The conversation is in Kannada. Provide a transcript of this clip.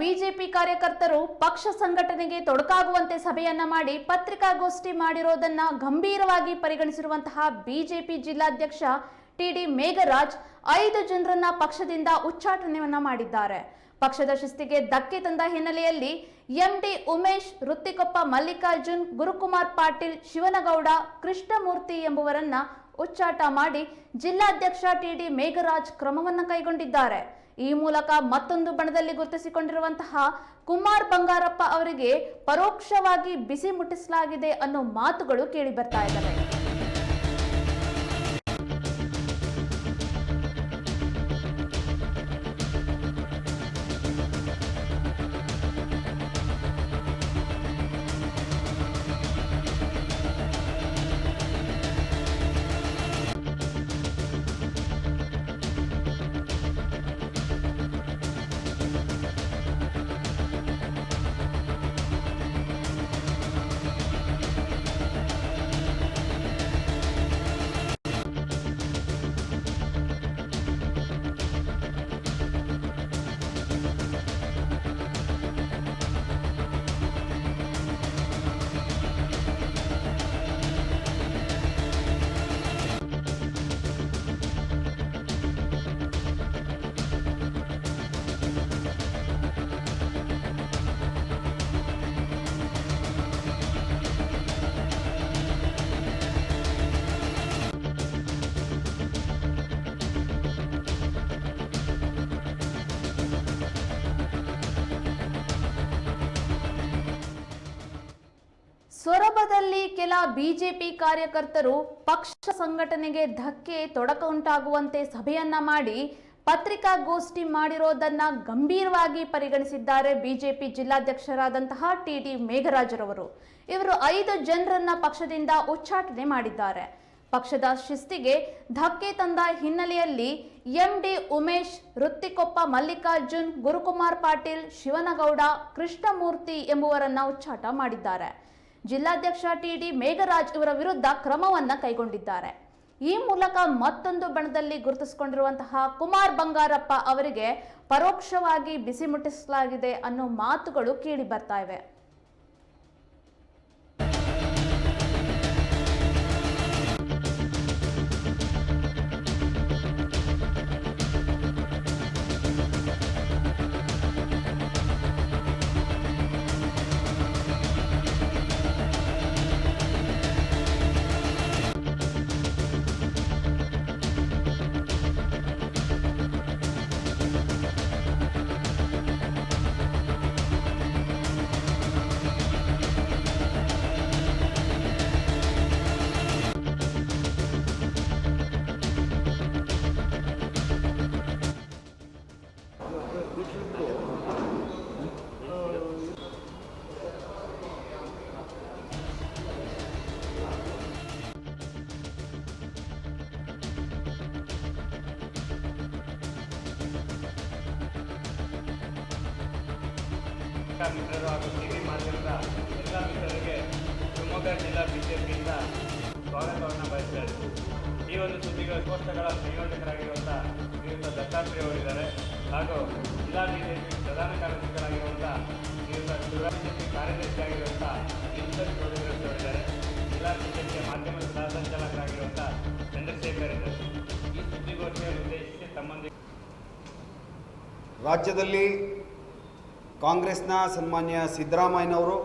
ಬಿಜೆಪಿ ಕಾರ್ಯಕರ್ತರು ಪಕ್ಷ ಸಂಘಟನೆಗೆ ತೊಡಕಾಗುವಂತೆ ಸಭೆಯನ್ನ ಮಾಡಿ ಪತ್ರಿಕಾಗೋಷ್ಠಿ ಮಾಡಿರೋದನ್ನ ಗಂಭೀರವಾಗಿ ಪರಿಗಣಿಸಿರುವಂತಹ ಬಿಜೆಪಿ ಜಿಲ್ಲಾಧ್ಯಕ್ಷ ಟಿಡಿ ಮೇಘರಾಜ್ ಐದು ಜನರನ್ನ ಪಕ್ಷದಿಂದ ಉಚ್ಚಾಟನೆಯನ್ನ ಮಾಡಿದ್ದಾರೆ. ಪಕ್ಷದ ಶಿಸ್ತಿಗೆ ಧಕ್ಕೆ ತಂದ ಹಿನ್ನೆಲೆಯಲ್ಲಿ ಎಂಡಿ ಉಮೇಶ್, ವೃತ್ತಿಕೊಪ್ಪ ಮಲ್ಲಿಕಾರ್ಜುನ್, ಗುರುಕುಮಾರ್ ಪಾಟೀಲ್, ಶಿವನಗೌಡ, ಕೃಷ್ಣಮೂರ್ತಿ ಎಂಬುವರನ್ನ ಉಚ್ಚಾಟ ಮಾಡಿ ಜಿಲ್ಲಾಧ್ಯಕ್ಷ ಟಿಡಿ ಮೇಘರಾಜ್ ಕ್ರಮವನ್ನ ಕೈಗೊಂಡಿದ್ದಾರೆ. ಈ ಮೂಲಕ ಮತ್ತೊಂದು ಬಣದಲ್ಲಿ ಗುರುತಿಸಿಕೊಂಡಿರುವಂತಹ ಕುಮಾರ್ ಬಂಗಾರಪ್ಪ ಅವರಿಗೆ ಪರೋಕ್ಷವಾಗಿ ಬಿಸಿ ಮುಟ್ಟಿಸಲಾಗಿದೆ ಅನ್ನೋ ಮಾತುಗಳು ಕೇಳಿ ಬರ್ತಾ ಇದ್ದಾವೆ. ಸೊರಬದಲ್ಲಿ ಕೆಲ ಬಿಜೆಪಿ ಕಾರ್ಯಕರ್ತರು ಪಕ್ಷ ಸಂಘಟನೆಗೆ ಧಕ್ಕೆ ತೊಡಕ ಉಂಟಾಗುವಂತೆ ಸಭೆಯನ್ನ ಮಾಡಿ ಪತ್ರಿಕಾಗೋಷ್ಠಿ ಮಾಡಿರೋದನ್ನ ಗಂಭೀರವಾಗಿ ಪರಿಗಣಿಸಿದ್ದಾರೆ ಬಿಜೆಪಿ ಜಿಲ್ಲಾಧ್ಯಕ್ಷರಾದಂತಹ ಟಿ ಡಿ ಮೇಘರಾಜರವರು. ಇವರು ಐದು ಜನರನ್ನ ಪಕ್ಷದಿಂದ ಉಚ್ಚಾಟನೆ ಮಾಡಿದ್ದಾರೆ. ಪಕ್ಷದ ಶಿಸ್ತಿಗೆ ಧಕ್ಕೆ ತಂದ ಹಿನ್ನೆಲೆಯಲ್ಲಿ ಎಂಡಿ ಉಮೇಶ್, ವೃತ್ತಿಕೊಪ್ಪ ಮಲ್ಲಿಕಾರ್ಜುನ್, ಗುರುಕುಮಾರ್ ಪಾಟೀಲ್, ಶಿವನಗೌಡ, ಕೃಷ್ಣಮೂರ್ತಿ ಎಂಬುವರನ್ನ ಉಚ್ಚಾಟ ಮಾಡಿದ್ದಾರೆ. ಜಿಲ್ಲಾಧ್ಯಕ್ಷ ಟಿಡಿ ಮೇಘರಾಜ್ ಇವರ ವಿರುದ್ಧ ಕ್ರಮವನ್ನ ಕೈಗೊಂಡಿದ್ದಾರೆ. ಈ ಮೂಲಕ ಮತ್ತೊಂದು ಬಣದಲ್ಲಿ ಗುರುತಿಸಿಕೊಂಡಿರುವಂತಹ ಕುಮಾರ್ ಬಂಗಾರಪ್ಪ ಅವರಿಗೆ ಪರೋಕ್ಷವಾಗಿ ಬಿಸಿ ಮುಟ್ಟಿಸಲಾಗಿದೆ ಅನ್ನೋ ಮಾತುಗಳು ಕೇಳಿ ಬರ್ತಾ ಇವೆ. ಮಿತ್ರರು ಹಾಗೂ ಟಿವಿ ಮಾಧ್ಯಮದ ಎಲ್ಲ ಮಿತ್ರರಿಗೆ ಶಿವಮೊಗ್ಗ ಜಿಲ್ಲಾ ಬಿಜೆಪಿಯಿಂದ ಈ ಒಂದು ಸುದ್ದಿಗಳ ಕೋಷ್ಟಗಳ ಸಂಯೋಜಕರಾಗಿರುವಂಥ ಶ್ರೀಯುತ ದತ್ತಾತ್ರೇಯ ಅವರಿದ್ದಾರೆ. ಹಾಗೂ ಜಿಲ್ಲಾ ಬಿಜೆಪಿ ಪ್ರಧಾನ ಕಾರ್ಯದರ್ಶಿಗಳಾಗಿರುವಂಥ ಶ್ರೀಯುತ ಜಿಲ್ಲಾ ಬಿಜೆಪಿ ಕಾರ್ಯದರ್ಶಿಯಾಗಿರುವಂಥ ವಿನ್ಸನ್ ಚೌಧರಿ ಅವರಿದ್ದಾರೆ. ಜಿಲ್ಲಾ ಬಿಜೆಪಿಯ ಮಾಧ್ಯಮದ ಸಹ ಸಂಚಾಲಕರಾಗಿರುವಂಥ ಚಂದ್ರಶೇಖರ್ ಇದ್ದಾರೆ. ಈ ಸುದ್ದಿಗೋಷ್ಠಿಯ ಉದ್ದೇಶಕ್ಕೆ ಸಂಬಂಧಿಸಿದ ರಾಜ್ಯದಲ್ಲಿ ಕಾಂಗ್ರೆಸ್ನ ಸನ್ಮಾನ್ಯ ಸಿದ್ದರಾಮಯ್ಯನವರು